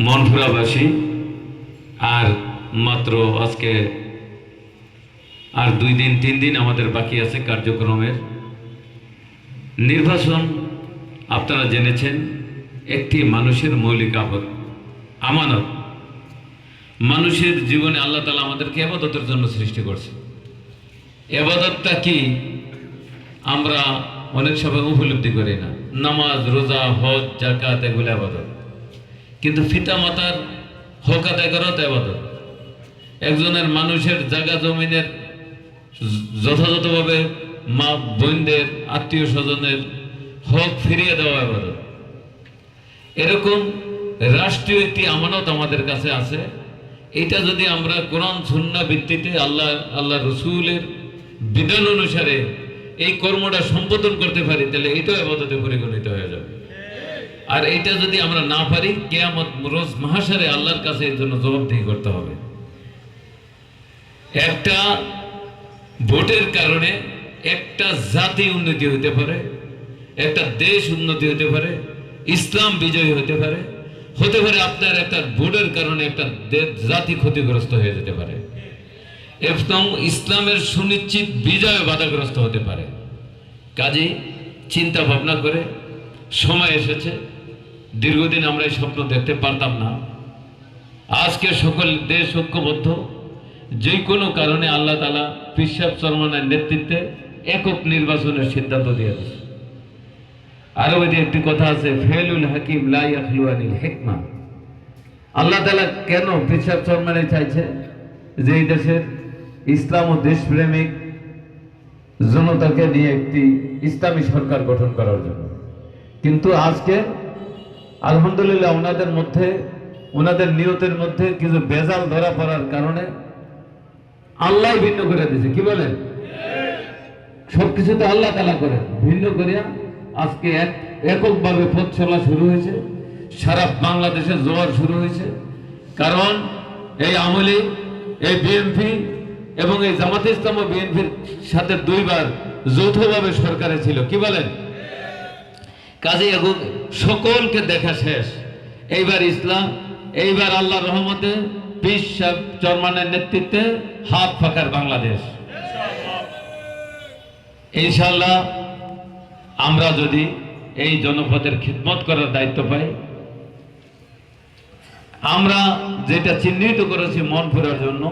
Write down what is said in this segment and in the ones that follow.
মনপুরাবাসী আর মাত্র আজকে আর দুই দিন, তিন দিন আমাদের বাকি আছে কার্যক্রমের। নির্বাচন আপনারা জেনেছেন, একটি মানুষের মৌলিক আপদ আমানত। মানুষের জীবনে আল্লাহ তালা আমাদেরকে এবাদতের জন্য সৃষ্টি করছে। এবাদতটা কি? আমরা অনেক সময় উপলব্ধি করি না। নামাজ, রোজা, হজ জাকাত এগুলো আবাদত। কিন্তু ফিতা মাতার হক আদায় করাও তো আবাদত একজনের মানুষের জায়গা জমিনের যথাযথভাবে মা বোনদের, আত্মীয় স্বজনের হক ফিরিয়ে দেওয়া আবাদত এরকম রাষ্ট্রীয় একটি আমানত আমাদের কাছে আছে। এটা যদি আমরা কোরআন সুন্না ভিত্তিতে আল্লাহ আল্লাহ রসুলের বিধান অনুসারে এই কর্মটা সম্পাদন করতে পারি, তাহলে এটাও আবাদতে পরিগণিত হয়ে আর এটা যদি আমরা না পারি, কেয়ামত রোজ মহাসারে আল্লাহর কাছে এর জন্য জবাবদিহি করতে হবে। একটা ভোটের কারণে একটা জাতি উন্নতি হতে পারে, একটা দেশ উন্নতি হতে পারে, ইসলাম বিজয়ী হতে পারে হতে পারে আপনার একটা ভোটের কারণে একটা জাতি ক্ষতিগ্রস্ত হয়ে যেতে পারে। এবং ইসলামের সুনিশ্চিত বিজয় বাধাগ্রস্ত হতে পারে। কাজেই চিন্তা ভাবনা করে, সময় এসেছে দীর্ঘদিন আমরা এই স্বপ্ন দেখতে পারতাম না। আজকে সকল দেশ ঐক্যবদ্ধ। যে কোনো কারণে আল্লাহ তালা পিসাব সলমানের নেতৃত্বে একক নির্বাচনের সিদ্ধান্ত দিয়েছে। আরবিতে একটি কথা আছে, ফেলুল হাকিম লাই আখলুয়ানিল হেকমা। আল্লাহ তালা কেন পিসাব সলমানে চাইছে যে এই দেশের ইসলাম ও দেশপ্রেমিক জনতাকে নিয়ে একটি ইসলামী সরকার গঠন করার জন্য? কিন্তু আজকে আলহামদুলিল্লাহ, ওনাদের মধ্যে, ওনাদের নিয়তের মধ্যে কিছু বেজাল ধরা পড়ার কারণে আল্লাহ ভিন্ন করে দিয়েছে। কি বলেন সবকিছু তো আল্লাহ তালা করে। ভিন্ন করিয়া আজকে এক, এককভাবে পথ চলা শুরু হয়েছে। সারা বাংলাদেশে জোয়ার শুরু হয়েছে। কারণ এই আমলে এই বিএনপি এবং এই জামাতে ইসলাম বিএনপির সাথে দুইবার যৌথভাবে সরকারে ছিল। কি বলেন? কাজে সকলকে দেখা শেষ। এইবার ইসলাম, এইবার আল্লাহ রহমতে পিস চরমানের নেতৃত্বে হাত ফাঁকার বাংলাদেশ। ইনশাল্লাহ আমরা যদি এই জনপদের খিদমত করার দায়িত্ব পাই, আমরা যেটা চিহ্নিত করেছি মন ফেরার জন্য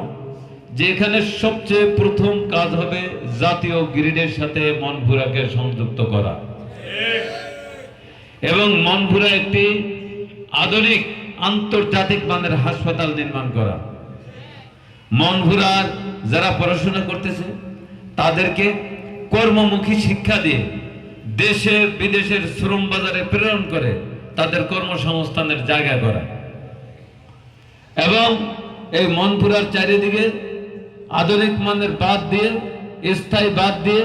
যে এখানে সবচেয়ে প্রথম কাজ হবে জাতীয় গ্রিডের সাথে মনপুরাকে সংযুক্ত করা। এবং মনপুরা একটি আধুনিক আন্তর্জাতিক মানের হাসপাতাল নির্মাণ করা। মনপুরার যারা পড়াশোনা করতেছে, তাদেরকে কর্মমুখী শিক্ষা দিয়ে দেশে বিদেশের শ্রম বাজারে প্রেরণ করে তাদের কর্মসংস্থানের জায়গা করা। এবং এই মনপুরার চারিদিকে আধুনিক মানের বাদ দিয়ে, স্থায়ী বাদ দিয়ে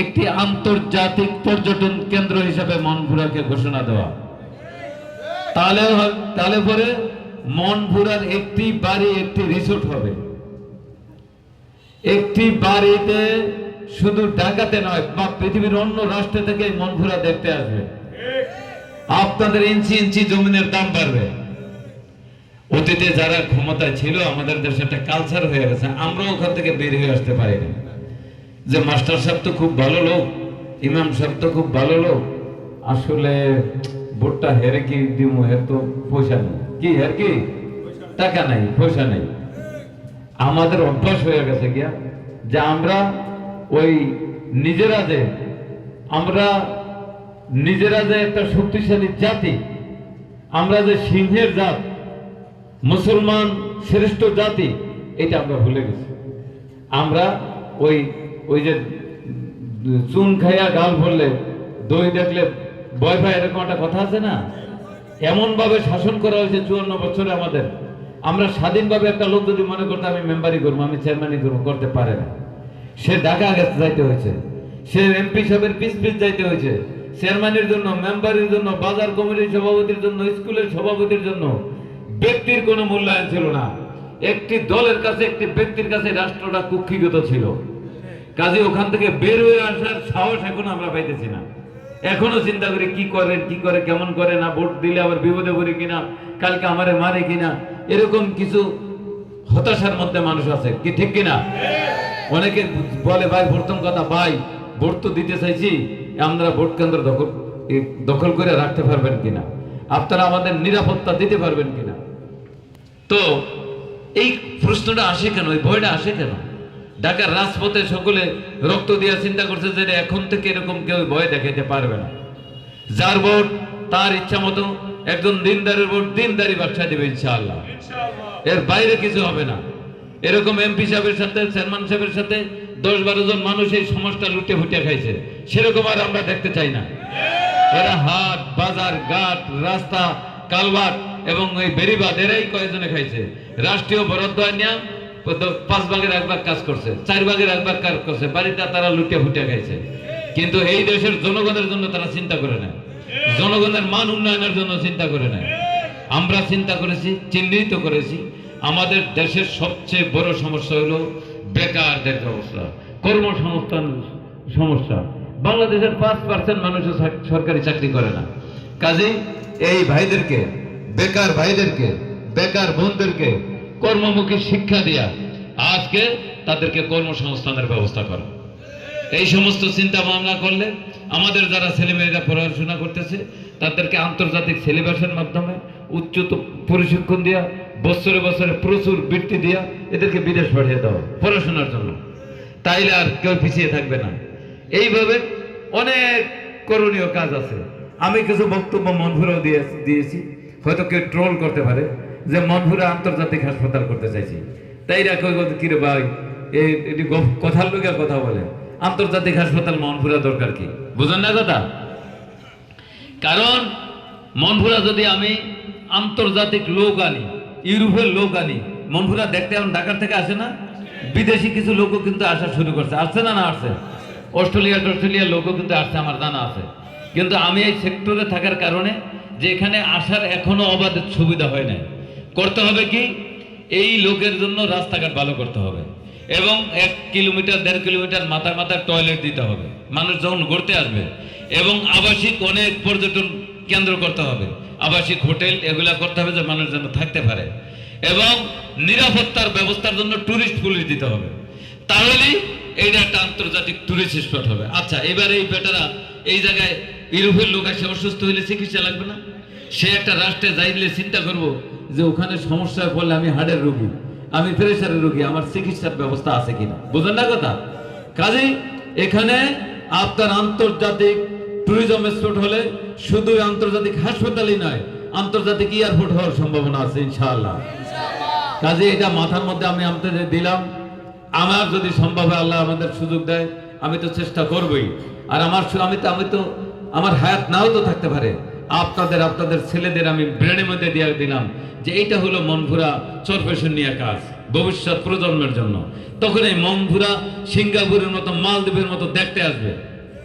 একটি আন্তর্জাতিক পর্যটন কেন্দ্র হিসাবে মনপুরাকে ঘোষণা দেওয়া। তাহলে তাহলে পরে মনপুরার একটি বাড়ি, একটি রিসোর্ট হবে। একটি বাড়িতে শুধু ঢাকাতে নয়, বা পৃথিবীর অন্য রাষ্ট্র থেকে মনপুরা দেখতে আসবে। আপনাদের ইঞ্চি ইঞ্চি জমিনের দাম বাড়বে। অতীতে যারা ক্ষমতায় ছিল, আমাদের দেশে একটা কালচার হয়ে গেছে আমরা ওখান থেকে বের হয়ে আসতে পারি না যে মাস্টার সাহেব তো খুব ভালো লোক, ইমাম সাহেব তো খুব ভালো লোক। আসলে ভোটটা হেরে কি দিব হের তো পয়সা নেই। কি, হের কি? টাকা নাই, পয়সা নেই। আমাদের অভ্যাস হয়ে গেছে গিয়া যে আমরা ওই নিজেরা যে, আমরা নিজেরা যে একটা শক্তিশালী জাতি, আমরা যে সিংহের জাত, মুসলমান শ্রেষ্ঠ জাতি, এটা আমরা ভুলে গেছি। আমরা ওই ওই যে চুন খাইয়া গাল ভরলে, দই দেখলে ভয় পায়, এরকম একটা কথা আছে না? এমন ভাবে শাসন করা হয়েছে চুয়ান্ন বছরে আমাদের। আমরা স্বাধীনভাবে একটা লোক যদি মনে করতো আমি মেম্বারি করব, আমি চেয়ারম্যানই করব, করতে পারে না। সে ঢাকা গেছে যাইতে হয়েছে। সে এমপি সাহেবের পিস পিস যাইতে হয়েছে। চেয়ারম্যানের জন্য, মেম্বারের জন্য, বাজার কমিটির সভাপতির জন্য, স্কুলের সভাপতির জন্য ব্যক্তির কোনো মূল্যায়ন ছিল না। একটি দলের কাছে, একটি ব্যক্তির কাছে রাষ্ট্রটা কুক্ষিগত ছিল। কাজে ওখান থেকে বের হয়ে আসার সাহস এখন আমরা পাইতেছি না। এখনও চিন্তা করি কি করে কি করে, কেমন করে, না ভোট দিলে আবার বিপদে পড়ি কিনা, কালকে আমারে মারে কিনা, এরকম কিছু হতাশার মধ্যে মানুষ আছে। কি ঠিক কিনা? অনেকে বলে, ভাই, প্রথম কথা, ভাই, ভোট তো দিতে চাইছি, আমরা ভোট কেন্দ্র দখল দখল করে রাখতে পারবেন কিনা? আপনারা আমাদের নিরাপত্তা দিতে পারবেন কিনা? তো, এই প্রশ্নটা আসে কেন? এই ভয়টা আসে কেন? ঢাকার রাজপথে সকলে রক্ত দিয়ে চিন্তা করছে যে এখন থেকে এরকম কেউ ভয় দেখাইতে পারবে না। যার ভোট তার ইচ্ছা মতো একজন দিনদারের ভোট দিনদারি বাচ্চা দেবে ইনশাআল্লাহ। এর বাইরে কিছু হবে না। এরকম এমপি সাহেবের সাথে চেয়ারম্যান সাহেবের সাথে দশ বারো জন মানুষ এই সমাজটা লুটে ফুটে খাইছে। সেরকম আর আমরা দেখতে চাই না। এরা হাট বাজার ঘাট রাস্তা কালভার্ট এবং ওই বেরিবাদ এরাই কয়েকজনে খাইছে? রাষ্ট্রীয় বরাদ্দ আনিয়া পাঁচ ভাগের এক ভাগ কাজ করছে, চার ভাগের এক ভাগ কাজ করছে বাড়িতে তারা লুটে ফুটে খাইছে। কিন্তু এই দেশের জনগণের জন্য তারা চিন্তা করে না। জনগণের মান উন্নয়নের জন্য চিন্তা করে না। আমরা চিন্তা করেছি, চিহ্নিত করেছি, আমাদের দেশের সবচেয়ে বড় সমস্যা হলো বেকারদের সমস্যা কর্মসংস্থান সমস্যা। বাংলাদেশের পাঁচ পার্সেন্ট মানুষও সর- সরকারি চাকরি করে না। কাজেই এই ভাইদেরকে, বেকার ভাইদেরকে, বেকার বোনদেরকে কর্মমুখী শিক্ষা দিয়া আজকে তাদেরকে কর্মসংস্থানের ব্যবস্থা করা। এই সমস্ত চিন্তা ভাবনা করলে আমাদের যারা ছেলেমেয়েরা পড়াশোনা করতেছে, তাদেরকে আন্তর্জাতিক সিলেবাসের মাধ্যমে উচ্চ প্রশিক্ষণ দেওয়া বছরে বছরে প্রচুর বৃত্তি দেওয়া এদেরকে বিদেশ পাঠিয়ে দেওয়া পড়াশোনার জন্য। তাইলে আর কেউ পিছিয়ে থাকবে না। এইভাবে অনেক করণীয় কাজ আছে। আমি কিছু বক্তব্য মনভুরাও দিয়ে দিয়েছি। হয়তো কেউ ট্রোল করতে পারে। যে মনভুরা আন্তর্জাতিক হাসপাতাল করতে চাইছি। তাই রাখো কিরে ভাই এটি কথার লোকের কথা বলে। আন্তর্জাতিক হাসপাতাল মনপুরা দরকার কি? বুঝেন না কথা? কারণ মনপুরা যদি আমি আন্তর্জাতিক লোক আনি, ইউরোপের লোক আনি মনপুরা দেখতে এখন ঢাকার থেকে আসে না? বিদেশি কিছু লোকও কিন্তু আসা শুরু করছে। আসছে না না আসছে? অস্ট্রেলিয়া অস্ট্রেলিয়ার লোকও কিন্তু আসছে, আমার জানা আছে। কিন্তু আমি এই সেক্টরে থাকার কারণে যে এখানে আসার এখনও অবাধ সুবিধা হয় না করতে হবে কি? এই লোকের জন্য রাস্তাঘাট ভালো করতে হবে। এবং এক কিলোমিটার, দেড় কিলোমিটার মাথায় মাথায় টয়লেট দিতে হবে। মানুষ যখন ঘুরতে আসবে, এবং আবাসিক অনেক পর্যটন কেন্দ্র করতে হবে। আবাসিক হোটেল এগুলা করতে হবে যে মানুষ যেন থাকতে পারে। এবং নিরাপত্তার ব্যবস্থার জন্য টুরিস্ট পুলিশ দিতে হবে। তাহলেই এইটা একটা আন্তর্জাতিক টুরিস্ট স্পট হবে। আচ্ছা এবার এই বেটারা এই জায়গায় ইউরোপের লোক আসে অসুস্থ হইলে চিকিৎসা লাগবে না? সে একটা রাষ্ট্রে যাইলে চিন্তা করব যে ওখানে সমস্যায় পড়লে আমি হার্টের রোগী আমি প্রেশারের রোগী আমার চিকিৎসার ব্যবস্থা আছে কিনা? বুঝলেন না কথা? কাজেই এখানে আপনার আন্তর্জাতিক ট্যুরিজম স্পট হলে শুধু আন্তর্জাতিক হাসপাতালই নয় আন্তর্জাতিক এয়ারপোর্ট হওয়ার সম্ভাবনা আছে ইনশাআল্লাহ। কাজে এটা মাথার মধ্যে আমি আপনাদের দিলাম। আমার যদি সম্ভব হয় আল্লাহ আমাদের সুযোগ দেয় আমি তো চেষ্টা করবই। আর আমার আমি তো আমি তো আমার হায়াত নাও তো থাকতে পারে। আপনাদের আপনাদের ছেলেদের আমি ব্রেনের মধ্যে দিয়ে দিলাম যে এইটা হলো মনভুরা চরপেশন নিয়ে কাজ ভবিষ্যৎ প্রজন্মের জন্য। তখন এই মনভুরা সিঙ্গাপুরের মতো, মালদ্বীপের মতো দেখতে আসবে।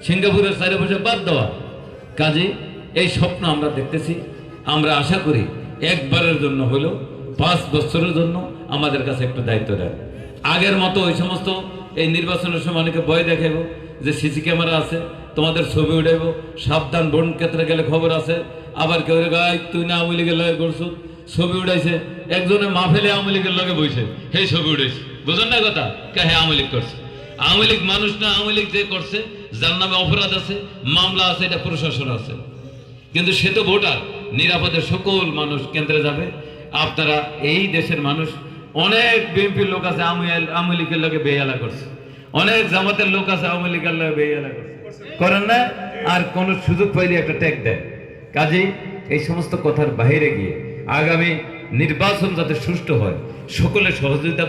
সিঙ্গাপুরের চারিপাশে বাদ দেওয়া। কাজে এই স্বপ্ন আমরা দেখতেছি। আমরা আশা করি একবারের জন্য হলো, পাঁচ বছরের জন্য আমাদের কাছে একটু দায়িত্ব দেন। আগের মতো ওই সমস্ত এই নির্বাচনের সময় অনেকে ভয় দেখাইব যে সিসি ক্যামেরা আছে তোমাদের ছবি উঠাইব। সাবধান, বন ক্ষেত্রে গেলে খবর আছে। আবার কেউ গাই তুই না আওয়ামী লীগের লগে করছ? ছবি উঠাইছে। একজনে মা ফেলে আওয়ামী লীগের লগে বইছে। সেই ছবি উঠাইছে। বুঝলেন না কথা? কে হ্যাঁ আওয়ামী লীগ করছে? আওয়ামী লীগ মানুষ না, আওয়ামী লীগ যে করছে, যার নামে অপরাধ আছে, মামলা আছে, এটা প্রশাসন আছে। কিন্তু সে তো ভোটার। নিরাপদে সকল মানুষ কেন্দ্রে যাবে। আপনারা এই দেশের মানুষ, অনেক বিএনপির লোক আছে, আওয়ামী লীগের লোকে বেয়ালা করছে। অনেক জামাতের লোক আছে, আওয়ামী লীগের লোকে বেয়ালা করছে। করেন না, আর কোন সুযোগ পাইলে একটা ট্যাগ দেয় কাজেই এই সমস্ত কথার বাইরে গিয়ে আগামী নির্বাচন যাতে সুষ্ঠু হয়, সকলে সহযোগিতা